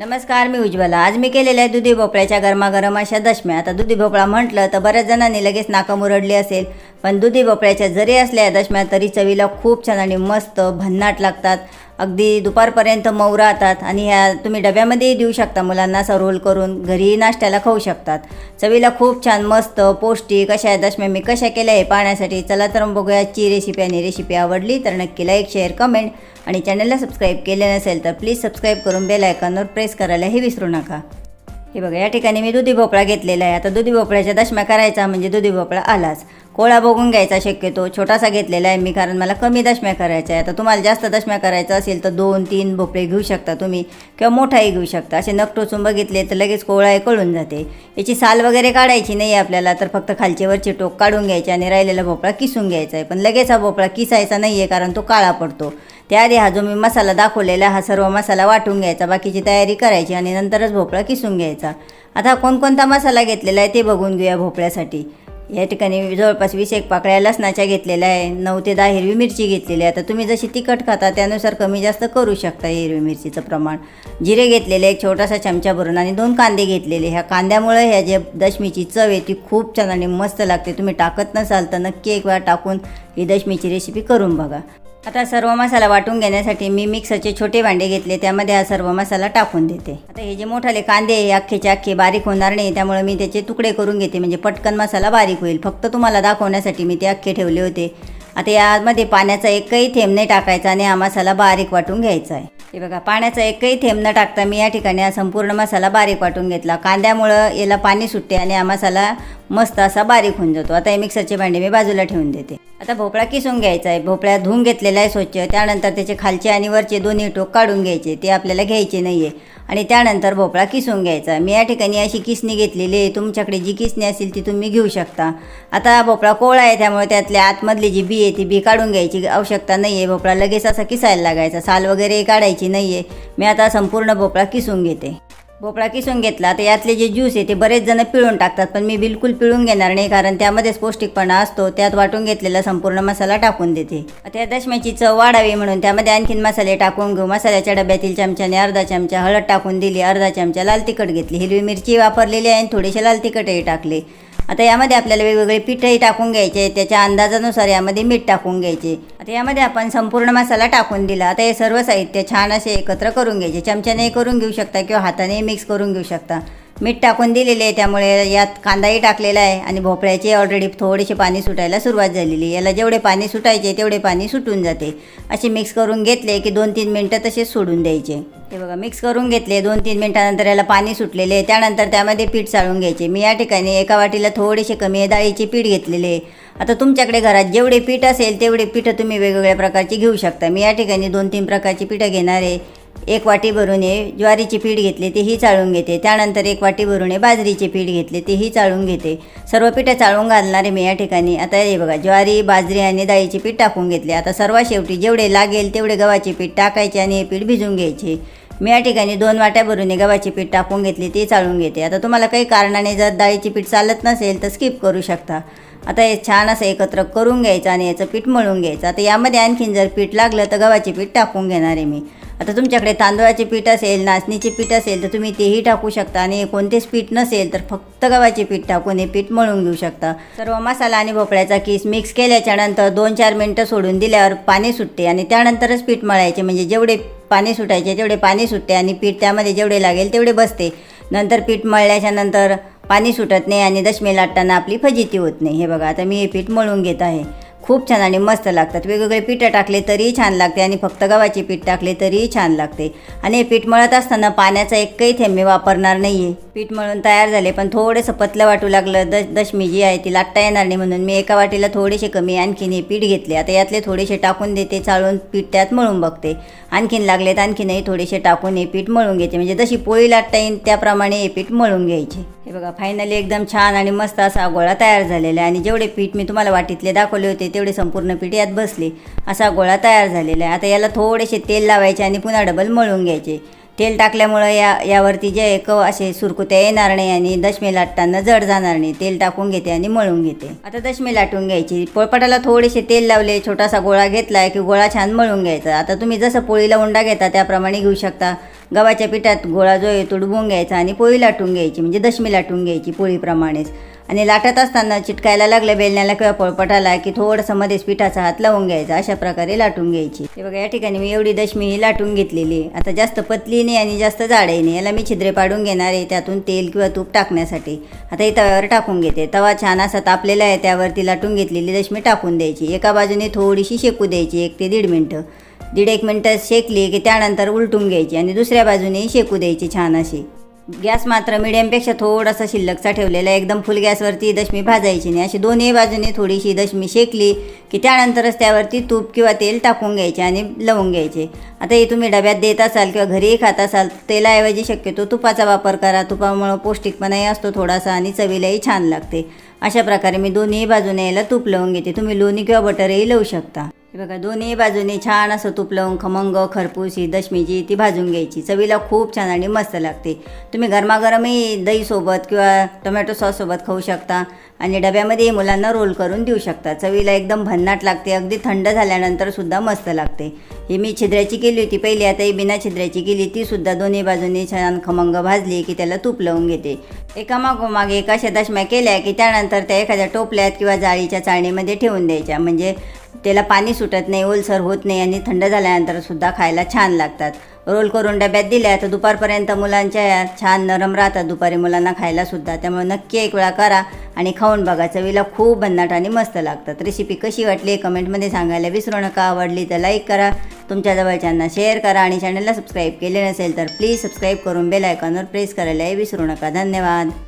नमस्कार मी उज्ज्वला. आज मी केलेल्या आहे दुधी भोपळ्याच्या गरमागरम अशा दशम्या. आता दुधी भोपळा म्हटलं तर बऱ्याच जणांनी लगेच नाकं मुरडली असेल. पण दुधी भोपळ्याच्या जरी असल्या दशम्या तरी चवीला खूप छान आणि मस्त भन्नाट लागतात. अगदी दुपारपर्यंत मऊ राहतात आणि ह्या तुम्ही डब्यामध्येही देऊ शकता मुलांना असा रोल करून. घरीही नाश्त्याला खाऊ शकतात. चवीला खूप छान मस्त पौष्टिक अशा दशम्या मी कशा केल्या हे पाहण्यासाठी चला तर मग बघूया ची रेसिपी आणि रेसिपी आवडली तर नक्की लाईक शेअर कमेंट आणि चॅनलला सबस्क्राईब केले नसेल तर प्लीज सबस्क्राईब करून बेल आयकॉनवर प्रेस करायलाही विसरू नका. हे बघा या ठिकाणी मी दुधी भोपळा घेतलेला आहे. आता दुधी भोपळ्याच्या दशम्या करायचा म्हणजे दुधी भोपळा आलाच. कोळा बघून घ्यायचा शक्यतो. छोटासा घेतलेला आहे मी कारण मला कमी दशम्या करायचा आहे आता तुम्हाला जास्त दशम्या करायचं असेल तर दोन तीन भोपळे घेऊ शकता तुम्ही किंवा मोठाही घेऊ शकता. असे नख टोचून बघितले तर लगेच कोळा कळून जाते. याची साल वगैरे काढायची नाही आपल्याला तर फक्त खालचे वरचे टोक काढून घ्यायचे आणि राहिलेला भोपळा किसून घ्यायचा आहे. पण लगेच हा भोपळा किसायचा नाही आहे कारण तो काळा पडतो. त्याआधी हा जो मी मसाला दाखवलेला हा सर्व मसाला वाटून घ्यायचा बाकीची तयारी करायची आणि नंतरच भोपळा किसून घ्यायचा. आता कोणकोणता मसाला घेतलेला आहे ते बघून घेऊया भोपळ्यासाठी. या ठिकाणी जवळपास वीस एक पाकळ्या लसणाच्या घेतलेल्या आहे. नऊ ते दहा हिरवी मिरची घेतलेली आहे. आता तुम्ही जशी तिखट खाता त्यानुसार कमी जास्त करू शकता हिरवी मिरचीचं प्रमाण. जिरे घेतलेले एक छोटासा चमचा भरून आणि दोन कांदे घेतलेले. ह्या कांद्यामुळे ह्या जे दशमीची चव आहे ती खूप छान आणि मस्त लागते. तुम्ही टाकत नसाल तर नक्की एक वेळा टाकून ही दशमीची रेसिपी करून बघा. आता सर्व मसाला वाटून घेण्यासाठी मी मिक्सरचे छोटे भांडे घेतले त्यामध्ये हा सर्व मसाला टाकून देते. आता हे जे मोठाले कांदे आहे अख्खेचे अख्खे बारीक होणार नाही त्यामुळे मी त्याचे तुकडे करून घेते म्हणजे पटकन मसाला बारीक होईल. फक्त तुम्हाला दाखवण्यासाठी मी ते अख्खे ठेवले होते. आता यामध्ये पाण्याचा एकही थेंब नाही टाकायचा आणि हा मसाला बारीक वाटून घ्यायचा आहे. हे बघा पाण्याचा एकही थेंब न टाकता मी या ठिकाणी हा संपूर्ण मसाला बारीक वाटून घेतला. कांद्यामुळं याला पाणी सुटते आणि हा मसाला मस्त असा बारीक होऊन जातो. आता हे मिक्सरचे भांडे मी बाजूला ठेवून देते. आता भोपळा किसून घ्यायचा आहे. भोपळा धुवून घेतलेला आहे स्वच्छ. त्यानंतर त्याचे खालचे आणि वरचे दोन्ही टोक काढून घ्यायचे. ते आपल्याला घ्यायचे नाही आहे आणि त्यानंतर भोपळा किसून घ्यायचा मी या ठिकाणी अशी किसणी घेतलेली आहे. तुमच्याकडे जी किसणी असेल ती तुम्ही घेऊ शकता. आता भोपळा कोळा आहे त्यामुळे त्यातल्या आतमधली जी बी आहे ती बी काढून घ्यायची आवश्यकता नाही आहे भोपळा लगेच असा किसायला लागायचा. साल वगैरे काढायची नाही आहे मी आता संपूर्ण भोपळा किसून घेते. भोपळा किसून घेतला. तर यातले जे ज्यूस आहे ते बरेच जण पिळून टाकतात पण मी बिलकुल पिळून घेणार नाही कारण त्यामध्येच पौष्टिकपणा असतो. त्यात वाटून घेतलेला संपूर्ण मसाला टाकून देते. त्या दशम्याची चव वाढावी म्हणून त्यामध्ये आणखीन मसाले टाकून घेऊ. मसाल्याच्या डब्यातील चमच्याने अर्धा चमचा हळद टाकून दिली अर्धा चमचा लाल तिखट घेतली. हिरवी मिरची वापरलेली आहे आणि थोडेसे लाल तिखटही टाकले. आता यामध्ये आपल्याला वेगवेगळे पीठही टाकून घ्यायचे त्याच्या अंदाजानुसार यामध्ये मीठ टाकून घ्यायचे. आता यामध्ये आपण संपूर्ण मसाला टाकून दिला. आता हे सर्व साहित्य छान असे एकत्र करून घ्यायचे. चमच्याने करून घेऊ शकता किंवा हाताने मिक्स करून घेऊ शकता. मीठ टाकून दिलेले आहे त्यामुळे यात कांदाही टाकलेला आहे आणि भोपळ्याचे ऑलरेडी थोडेसे पाणी सुटायला सुरुवात झालेली आहे. याला जेवढे पाणी सुटायचे तेवढे पाणी सुटून जाते. असे मिक्स करून घेतले की दोन तीन मिनटं तसेच सोडून द्यायचे. हे बघा मिक्स करून घेतले दोन तीन मिनटानंतर याला पाणी सुटलेले आहे. त्यानंतर त्यामध्ये पीठ चाळून घ्यायचे. मी या ठिकाणी एका वाटीला थोडेसे कमी डाळीचे पीठ घेतलेले आहे. आता तुमच्याकडे घरात जेवढे पीठ असेल तेवढे पीठं तुम्ही वेगवेगळ्या प्रकारची घेऊ शकता. मी या ठिकाणी दोन तीन प्रकारची पीठं घेणार आहे. एक वाटी भरून हे ज्वारीची पीठ घेतले तेही चाळून घेते. त्यानंतर एक वाटी भरून हे बाजरीचे पीठ घेतले तेही चाळून घेते. सर्व पिठं चाळून घालणारे मी या ठिकाणी आता हे बघा ज्वारी बाजरी आणि डाळीचे पीठ टाकून घेतले. आता सर्वात शेवटी जेवढे लागेल तेवढे गव्हाचे पीठ टाकायचे आणि हे पीठ भिजून घ्यायचे. मी या ठिकाणी दोन वाट्या भरून गव्हाचे पीठ टाकून घेतले ते चाळून घेते. आता तुम्हाला काही कारणाने जर डाळीचे पीठ चालत नसेल तर स्किप करू शकता. आता हे छान असं एकत्र करून घ्यायचं आणि याचं पीठ मळून घ्यायचं. आता यामध्ये आणखीन जर पीठ लागलं तर गव्हाचे पीठ टाकून घेणार आहे मी. आता तुमच्याकडे तांदळाचे पीठ असेल नाचणीचे पीठ असेल तर तुम्ही तेही टाकू शकता. आणि कोणतेच पीठ नसेल तर फक्त गव्हाचे पीठ टाकून हे पीठ मळून घेऊ शकता. सर्व मसाला आणि भोपळ्याचा किस मिक्स केल्याच्यानंतर दोन चार मिनटं सोडून दिल्यावर पाणी सुटते. आणि त्यानंतरच पीठ मळायचे. म्हणजे जेवढे पाणी सुटायचे तेवढे पाणी सुटते आणि पीठ त्यामध्ये जेवढे लागेल तेवढे बसते. नंतर पीठ मळल्याच्या नंतर पाणी सुटत नाही आणि दशमी लाटताना आपली फजिती होत नाही. हे बघा आता मी हे पीठ मळून घेत आहे. खूप छान आणि मस्त लागतात. वेगवेगळे पिठं टाकले तरीही छान लागते आणि फक्त गव्हाचे पीठ टाकले तरीही छान लागते. आणि हे पीठ मळत असताना पाण्याचा एकही थेंब मी वापरणार नाही आहे पीठ मळून तयार झाले पण थोडंसं पतलं वाटू लागलं. द दशमी जी आहे ती लाटता येणार नाही म्हणून मी एका वाटीला थोडेसे कमी आणखीन हे पीठ घेतले. आता यातले थोडेसे टाकून देते चाळून पीठ त्यात मळून बघते. आणखीन लागलेत आणखीनही थोडेसे टाकून हे पीठ मळून घ्यायचे. म्हणजे जशी पोळी लाटता येईल त्याप्रमाणे हे पीठ मळून घ्यायचे. हे बघा फायनली एकदम छान आणि मस्त असा गोळा तयार झालेला आहे. आणि जेवढे पीठ मी तुम्हाला वाटीतले दाखवले होते तेवढे संपूर्ण पीठ यात बसले. असा गोळा तयार झालेला आहे. आता याला थोडेसे तेल लावायचे आणि पुन्हा डबल मळून घ्यायचे. तेल टाकल्यामुळं या यावरती जे क असे सुरकुत्या येणार नाही आणि दशमी लाटताना जड जाणार नाही. तेल टाकून घेते आणि मळून घेते. आता दशमी लाटून घ्यायची. पोळपाटाला थोडेसे तेल लावले छोटासा गोळा घेतला की गोळा छान मळून घ्यायचा. आता तुम्ही जसं पोळीला उंडा घेता त्याप्रमाणे घेऊ शकता. गव्हाच्या पिठात गोळा जो आहे तो डुबून घ्यायचा आणि पोळी लाटून घ्यायची म्हणजे दशमी लाटून घ्यायची पोळीप्रमाणेच. आणि लाटत असताना चिटकायला लागलं बेलण्याला किंवा पोळपटाला की थोडंसं मध्येच पिठाचा हात लावून घ्यायचा अशा प्रकारे लाटून घ्यायची. हे बघा या ठिकाणी मी एवढी दशमी ही लाटून घेतलेली आता जास्त पतली नाही आणि जास्त जाडही नाही. याला मी छिद्रे पाडून घेणार आहे त्यातून तेल किंवा तूप टाकण्यासाठी. आता ही तव्यावर टाकून घेते. तवा छान असा तापलेला आहे त्यावरती लाटून घेतलेली दशमी टाकून द्यायची. एका बाजूने थोडीशी शेकू द्यायची एक ते दीड मिनटं. दीड एक मिनटं शेकली की त्यानंतर उलटून घ्यायची आणि दुसऱ्या बाजूने शेकू द्यायची छान अशी. गॅस मात्र मिडियमपेक्षा थोडासा शिल्लकचा ठेवलेला आहे. एकदम फुल गॅसवरती दशमी भाजायची नाही. अशी दोन्ही बाजूने थोडीशी दशमी शेकली की त्यानंतरच त्यावरती तूप किंवा तेल टाकून घ्यायचे आणि लावून घ्यायचे. आता हे तुम्ही डब्यात देत असाल किंवा घरीही खात असाल तेलाऐवजी शक्यतो तुपाचा वापर करा. तुपामुळं पौष्टिकपणाही असतो थोडासा आणि चवीलाही छान लागते. अशा प्रकारे मी दोन्ही बाजूने याला तूप लावून घेते. तुम्ही लोणी किंवा बटरही लावू शकता. हे बघा दोन्ही बाजूने छान असं तूप लावून खमंग खरपूस ही दशमीची ती भाजून घ्यायची. चवीला खूप छान आणि मस्त लागते. तुम्ही गरमागरमही दहीसोबत किंवा टोमॅटो सॉससोबत खाऊ शकता आणि डब्यामध्ये मुलांना रोल करून देऊ शकता. चवीला एकदम भन्नाट लागते अगदी थंड झाल्यानंतर सुद्धा मस्त लागते. ही मी छिद्राची केली होती पहिली आता ही बिना छिद्राची केली ती सुद्धा दोन्ही बाजूने छान खमंग भाजली की त्याला तूप लावून घेते. एका मागोमाग एक अशा दशम्या केल्या की त्यानंतर त्या एखाद्या टोपल्यात किंवा जाळीच्या चाळणीमध्ये ठेवून द्यायच्या. म्हणजे त्याला पाणी सुटत नाही ओलसर होत नाही आणि थंड झाल्यानंतर सुद्धा खायला छान लागतात. रोल करून डब्यात दिल्या तर दुपारपर्यंत मुलांच्या या छान नरम राहतात. दुपारी मुलांना खायला सुद्धा. त्यामुळे नक्की एक वेळा करा आणि खाऊन बघा. चवीला खूप भन्नाट आणि मस्त लागतात. रेसिपी कशी वाटली कमेंटमध्ये सांगायला विसरू नका. आवडली तर लाईक करा. तुमच्या जवळच्यांना शेअर करा आणि चॅनलला सबस्क्राईब केले नसेल तर प्लीज सबस्क्राईब करून बेल आयकॉनवर प्रेस करायलाही विसरू नका. धन्यवाद.